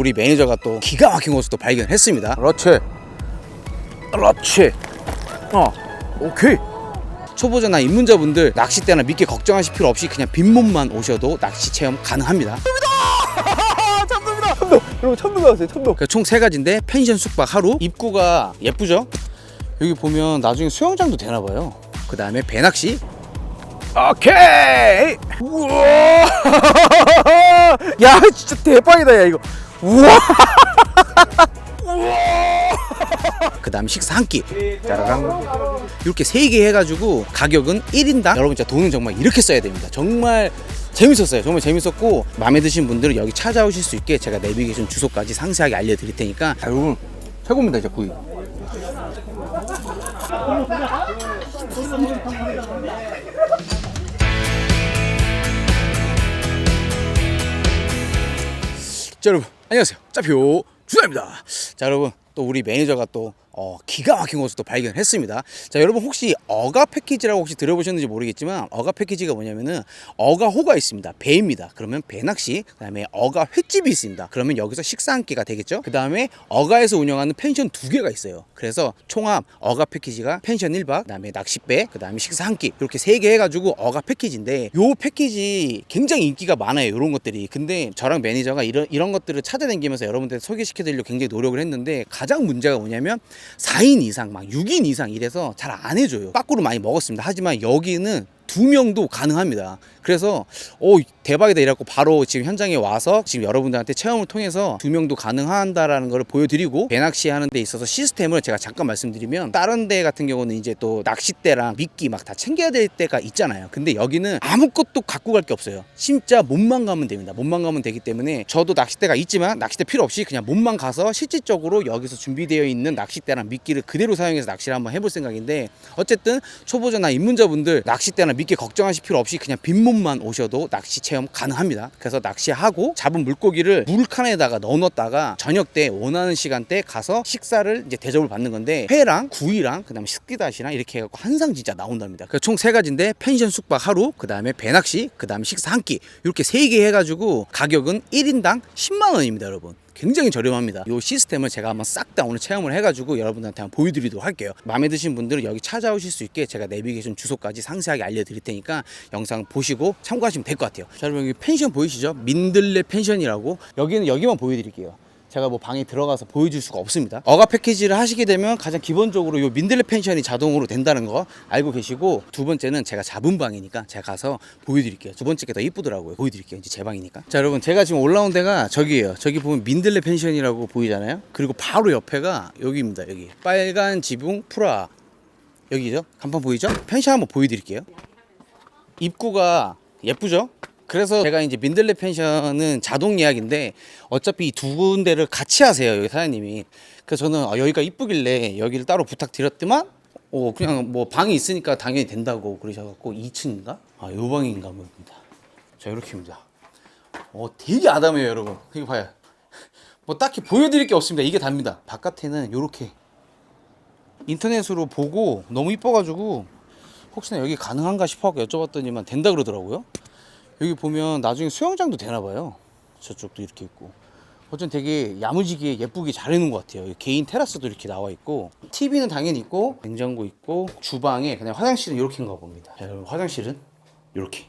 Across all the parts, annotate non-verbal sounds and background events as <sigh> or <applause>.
우리 매니저가 또 기가 막힌 것을 또 발견했습니다. 그렇지. 그렇지. 어, 오케이. 초보자나 입문자분들 낚싯대나 미끼 걱정하실 필요 없이 그냥 빈몸만 오셔도 낚시 체험 가능합니다. <laughs> 여러분 참돔 나왔어요 참돔 총 세 가지인데 펜션 숙박 하루 입구가 예쁘죠? 여기 보면 나중에 수영장도 되나 봐요. 그 다음에 배낚시. 오케이. 우와 <laughs> 야 진짜 대박이다 야 이거 우와 <laughs> 그 다음 식사 한 끼. 짜라랑. 이렇게 세 개 해가지고 가격은 1인당 여러분 진짜 돈은 정말 이렇게 써야 됩니다. 정말 재밌었어요. 정말 재밌었고 마음에 드신 분들은 여기 찾아오실 수 있게 제가 내비게이션 주소까지 상세하게 알려드릴 테니까 자, 여러분 최고입니다 이제 구이. 자 여러분 안녕하세요. 짜표 주다입니다. 자 여러분 또 우리 매니저가 또 어, 기가 막힌 것을 또 발견했습니다. 자 여러분 혹시 어가 패키지라고 혹시 들어보셨는지 모르겠지만 어가 패키지가 뭐냐면은 어가 호가 있습니다. 배입니다. 그러면 배낚시 그 다음에 어가 횟집이 있습니다. 그러면 여기서 식사 한 끼가 되겠죠? 그 다음에 어가에서 운영하는 펜션 두 개가 있어요. 그래서 총합 어가 패키지가 펜션 1박 그 다음에 낚싯배 그 다음에 식사 한 끼 이렇게 세 개 해가지고 어가 패키지인데 요 패키지 굉장히 인기가 많아요 이런 것들이. 근데 저랑 매니저가 이런 이런 것들을 찾아다니면서 여러분들 소개시켜드리려고 굉장히 노력을 했는데 가장 문제가 뭐냐면 4인 이상 막 6인 이상 이래서 잘 안 해줘요 빠꾸로 많이 먹었습니다 하지만 여기는 두 명도 가능합니다. 그래서 오 대박이다 이래갖고 바로 지금 현장에 와서 지금 여러분들한테 체험을 통해서 두 명도 가능한다라는 걸 보여드리고 배낚시 하는 데 있어서 시스템을 제가 잠깐 말씀드리면 다른 데 같은 경우는 이제 또 낚싯대랑 미끼 막 다 챙겨야 될 때가 있잖아요. 근데 여기는 아무것도 갖고 갈 게 없어요. 진짜 몸만 가면 됩니다. 몸만 가면 되기 때문에 저도 낚싯대가 있지만 낚싯대 필요 없이 그냥 몸만 가서 실질적으로 여기서 준비되어 있는 낚싯대랑 미끼를 그대로 사용해서 낚시를 한번 해볼 생각인데 어쨌든 초보자나 입문자분들 낚싯대나 미끼 걱정하실 필요 없이 그냥 빈몸만 오셔도 낚시 체험 가능합니다. 그래서 낚시하고 잡은 물고기를 물칸에다가 넣어놨다가 저녁 때 원하는 시간대 가서 식사를 이제 대접을 받는 건데 회랑 구이랑 그다음에 식기다시랑 이렇게 해갖고 한상 진짜 나온답니다. 총세 가지인데 펜션 숙박 하루, 그다음에 배낚시, 그다음에 식사 한 끼 이렇게 세 개 해가지고 가격은 1인당 10만 원입니다, 여러분. 굉장히 저렴합니다. 이 시스템을 제가 한번 싹 다 오늘 체험을 해가지고 여러분들한테 한번 보여드리도록 할게요. 마음에 드신 분들은 여기 찾아오실 수 있게 제가 내비게이션 주소까지 상세하게 알려드릴 테니까 영상 보시고 참고하시면 될 것 같아요. 자, 여러분 여기 펜션 보이시죠? 민들레 펜션이라고 여기는 여기만 보여드릴게요. 제가 뭐 방에 들어가서 보여줄 수가 없습니다. 어가 패키지를 하시게 되면 가장 기본적으로 요 민들레 펜션이 자동으로 된다는 거 알고 계시고 두 번째는 제가 잡은 방이니까 제가 가서 보여드릴게요. 두 번째 게 더 이쁘더라고요. 보여드릴게요. 이제 제 방이니까. 자 여러분 제가 지금 올라온 데가 저기예요. 저기 보면 민들레 펜션이라고 보이잖아요. 그리고 바로 옆에가 여기입니다. 여기 빨간 지붕 프라 여기죠. 간판 보이죠? 펜션 한번 보여드릴게요. 입구가 예쁘죠? 그래서 제가 이제 민들레 펜션은 자동 예약인데 어차피 이 두 군데를 같이 하세요 여기 사장님이. 그래서 저는 아, 여기가 이쁘길래 여기를 따로 부탁드렸더만 어 그냥 뭐 방이 있으니까 당연히 된다고 그러셔갖고 2층인가? 아 요 방인가 봅니다. 자 이렇게입니다. 어 되게 아담해요 여러분. 이거 봐요. 뭐 딱히 보여드릴 게 없습니다. 이게 답니다. 바깥에는 이렇게 인터넷으로 보고 너무 이뻐가지고 혹시나 여기 가능한가 싶어갖고 여쭤봤더니만 된다 그러더라고요 여기 보면 나중에 수영장도 되나 봐요. 저쪽도 이렇게 있고. 어쩐 되게 야무지게 예쁘게 잘 해놓은 것 같아요. 개인 테라스도 이렇게 나와 있고, TV는 당연히 있고, 냉장고 있고, 주방에 그냥 화장실은 이렇게인가 봅니다. 자, 여러분 화장실은 이렇게.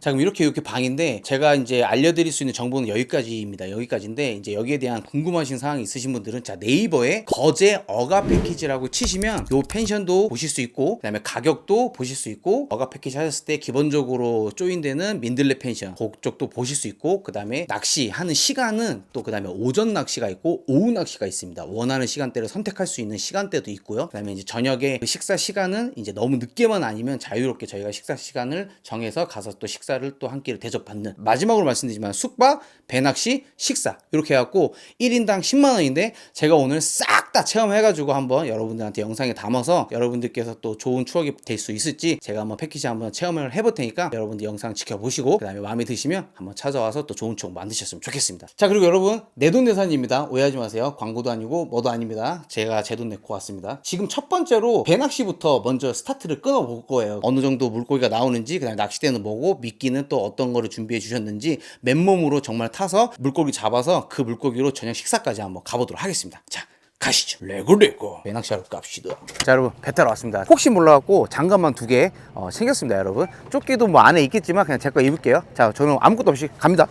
자 그럼 이렇게 이렇게 방인데 제가 이제 알려드릴 수 있는 정보는 여기까지입니다. 여기까지인데 이제 여기에 대한 궁금하신 사항이 있으신 분들은 자 네이버에 거제 어가 패키지라고 치시면 요 펜션도 보실 수 있고 그 다음에 가격도 보실 수 있고 어가 패키지 하셨을 때 기본적으로 조인되는 민들레 펜션 그쪽도 보실 수 있고 그 다음에 낚시하는 시간은 또 그 다음에 오전 낚시가 있고 오후 낚시가 있습니다. 원하는 시간대를 선택할 수 있는 시간대도 있고요. 그 다음에 이제 저녁에 그 식사 시간은 이제 너무 늦게만 아니면 자유롭게 저희가 식사 시간을 정해서 가서 또 식사 를 또 한 끼를 대접받는 마지막으로 말씀드리지만 숙박, 배낚시, 식사 이렇게 해갖고 1인당 10만 원인데 제가 오늘 싹 다 체험해가지고 한번 여러분들한테 영상에 담아서 여러분들께서 또 좋은 추억이 될 수 있을지 제가 한번 패키지 한번 체험을 해볼 테니까 여러분들 영상 지켜보시고 그 다음에 마음에 드시면 한번 찾아와서 또 좋은 추억 만드셨으면 좋겠습니다. 자 그리고 여러분 내돈내산입니다. 오해하지 마세요. 광고도 아니고 뭐도 아닙니다. 제가 제 돈 내고 왔습니다. 지금 첫 번째로 배낚시부터 먼저 스타트를 끊어볼 거예요. 어느 정도 물고기가 나오는지 그다음에 낚싯대는 뭐고 미끼 미끼는 또 어떤 거를 준비해 주셨는지 맨몸으로 정말 타서 물고기 잡아서 그 물고기로 저녁 식사까지 한번 가보도록 하겠습니다. 자. 가시죠. 레고 레고. 배낚시하러 갑시다. 자 여러분 배 타러 왔습니다. 혹시 몰라갖고 장갑만 두개 어, 챙겼습니다 여러분. 조끼도 뭐 안에 있겠지만 그냥 제거 입을게요. 자 저는 아무것도 없이 갑니다.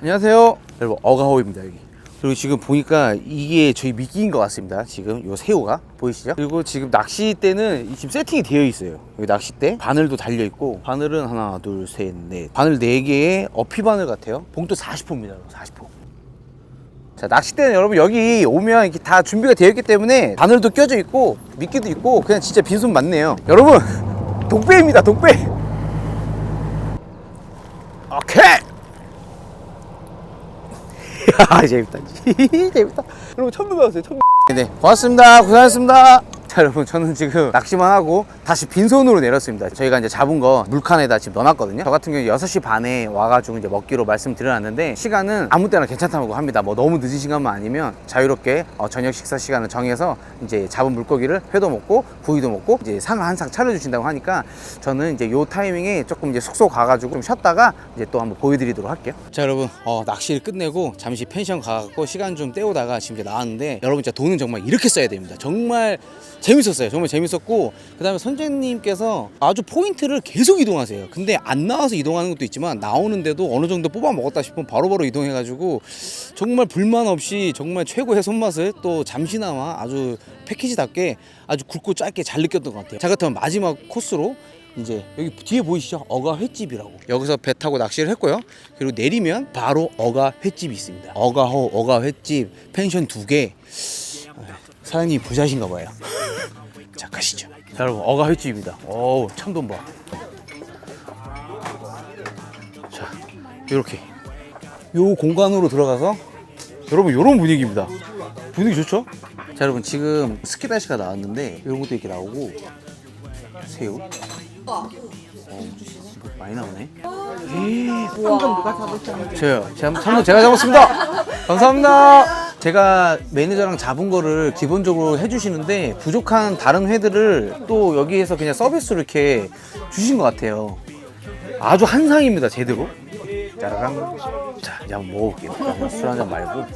안녕하세요. 여러분 어가호입니다 여기. 그리고 지금 보니까 이게 저희 미끼인 것 같습니다. 지금 요 새우가 보이시죠? 그리고 지금 낚싯대는 지금 세팅이 되어 있어요. 여기 낚싯대 바늘도 달려 있고 바늘은 하나, 둘, 셋, 넷. 바늘 네 개에 어피 바늘 같아요. 봉투 40호입니다. 40호. 자 낚싯대는 여러분 여기 오면 이렇게 다 준비가 되어 있기 때문에 바늘도 껴져 있고 미끼도 있고 그냥 진짜 빈손 맞네요. 여러분 <laughs> 독배입니다. 독배. 오케이. 야 <laughs> 재밌다. <laughs> 재밌다. 여러분 참돔 나왔어요 참돔 네 고맙습니다. 고생하셨습니다 자 여러분 저는 지금 낚시만 하고 다시 빈손으로 내렸습니다. 저희가 이제 잡은 거 물칸에다 지금 넣어놨거든요. 저 같은 경우 6시 반에 와가지고 이제 먹기로 말씀드려놨는데 시간은 아무 때나 괜찮다고 합니다. 뭐 너무 늦은 시간만 아니면 자유롭게 어, 저녁 식사 시간을 정해서 이제 잡은 물고기를 회도 먹고 구이도 먹고 이제 상을 한 상 차려주신다고 하니까 저는 이제 요 타이밍에 조금 이제 숙소 가가지고 좀 쉬었다가 이제 또 한번 보여드리도록 할게요. 자 여러분 어, 낚시를 끝내고 잠시 펜션 가갖고 시간 좀 때우다가 지금 이제 나왔는데 여러분 진짜 돈은 정말 이렇게 써야 됩니다. 정말 재밌었어요 정말 재밌었고 그 다음에 선생님께서 아주 포인트를 계속 이동하세요 근데 안 나와서 이동하는 것도 있지만 나오는데도 어느 정도 뽑아 먹었다 싶으면 바로바로 이동해가지고 정말 불만 없이 정말 최고의 손맛을 또 잠시나마 아주 패키지답게 아주 굵고 짧게 잘 느꼈던 것 같아요 자 그렇다면 마지막 코스로 이제 여기 뒤에 보이시죠? 어가 횟집이라고. 여기서 배 타고 낚시를 했고요. 그리고 내리면 바로 어가 횟집이 있습니다. 어가호, 어가 횟집, 펜션 두 개. 사장님 부자신가 봐요. 자 가시죠. 자 여러분 어가 횟집입니다. 어우 참돔 봐. 자 이렇게 요 공간으로 들어가서 여러분 요런 분위기입니다. 분위기 좋죠? 자 여러분 지금 스키다시가 나왔는데 이런 것도 이렇게 나오고 새우. 어, 뭐 많이 나오네. 잡으셨는지 저요. 제가 참돔 제가 잡았습니다. 감사합니다. 제가 매니저랑 잡은 거를 기본적으로 해주시는데 부족한 다른 회들을 또 여기에서 그냥 서비스로 이렇게 주신 것 같아요. 아주 한상입니다, 제대로. 짜라랑. 자, 이제 한번 먹어볼게요. 술한잔 말고.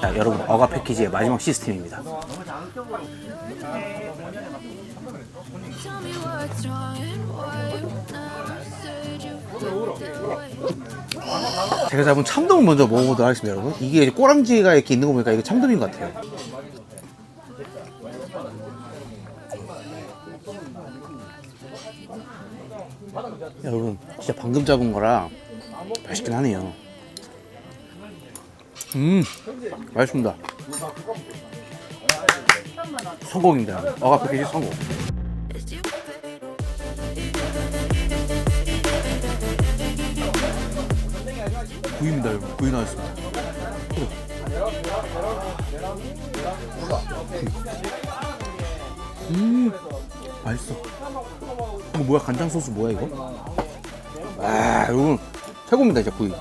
자, 여러분 어가 패키지의 마지막 시스템입니다. 제가 잡은 참돔을 먼저 먹어보도록 하겠습니다, 여러분. 이게 꼬랑지가 이렇게 있는 거 보니까 이게 참돔인 것 같아요. 여러분, 진짜 방금 잡은 거라 맛있긴 하네요. 음, 맛있습니다. 성공입니다. 어가 패키지 성공. 구이입니다, 여러분. 구이 나왔습니다. 음, 맛있어. 이거 뭐야? 간장 소스 뭐야 이거? 아, 여러분 최고입니다, 진짜 구이.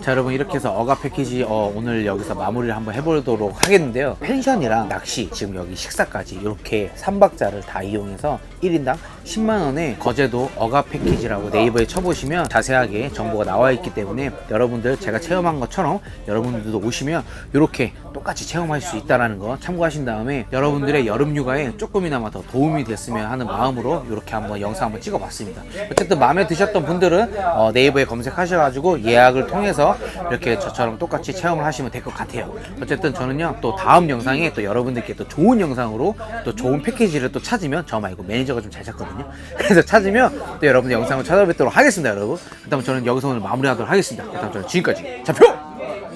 자 여러분 이렇게 해서 어가 패키지 어, 오늘 여기서 마무리를 한번 해보도록 하겠는데요. 펜션이랑 낚시 지금 여기 식사까지 이렇게 3박자를 다 이용해서 1인당 10만원에 거제도 어가 패키지라고 네이버에 쳐보시면 자세하게 정보가 나와 있기 때문에 여러분들 제가 체험한 것처럼 여러분들도 오시면 이렇게 똑같이 체험하실 수 있다는 거 참고하신 다음에 여러분들의 여름 휴가에 조금이나마 더 도움이 됐으면 하는 마음으로 이렇게 한번 영상 한번 찍어봤습니다. 어쨌든 마음에 드셨던 분들은 어, 네이버에 검색하셔가지고 예약을 통해서 이렇게 저처럼 똑같이 체험을 하시면 될 것 같아요. 어쨌든 저는요 또 다음 영상에 또 여러분들께 또 좋은 영상으로 또 좋은 패키지를 또 찾으면 저 말고 매니저가 좀 잘 찾거든요. <laughs> 그래서 찾으면 또 여러분들 영상을 찾아뵙도록 하겠습니다, 여러분. 그다음 저는 여기서 오늘 마무리하도록 하겠습니다. 그다음 저는 지금까지 자표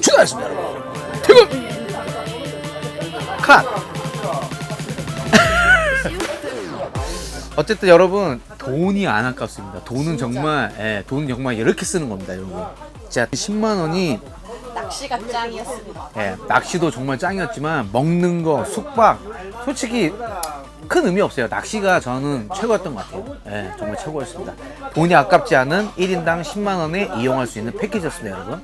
출발했습니다, 여러분. 퇴근. 컷. <laughs> 어쨌든 여러분 돈이 안 아깝습니다. 돈은 정말 예, 돈은 정말 이렇게 쓰는 겁니다, 여러분. 진짜 10만 원이 낚시가 짱이었습니다. 예, 낚시도 정말 짱이었지만 먹는 거, 숙박 솔직히 큰 의미 없어요. 낚시가 저는 최고였던 것 같아요. 예, 정말 최고였습니다. 돈이 아깝지 않은 1인당 10만 원에 이용할 수 있는 패키지였습니다, 여러분.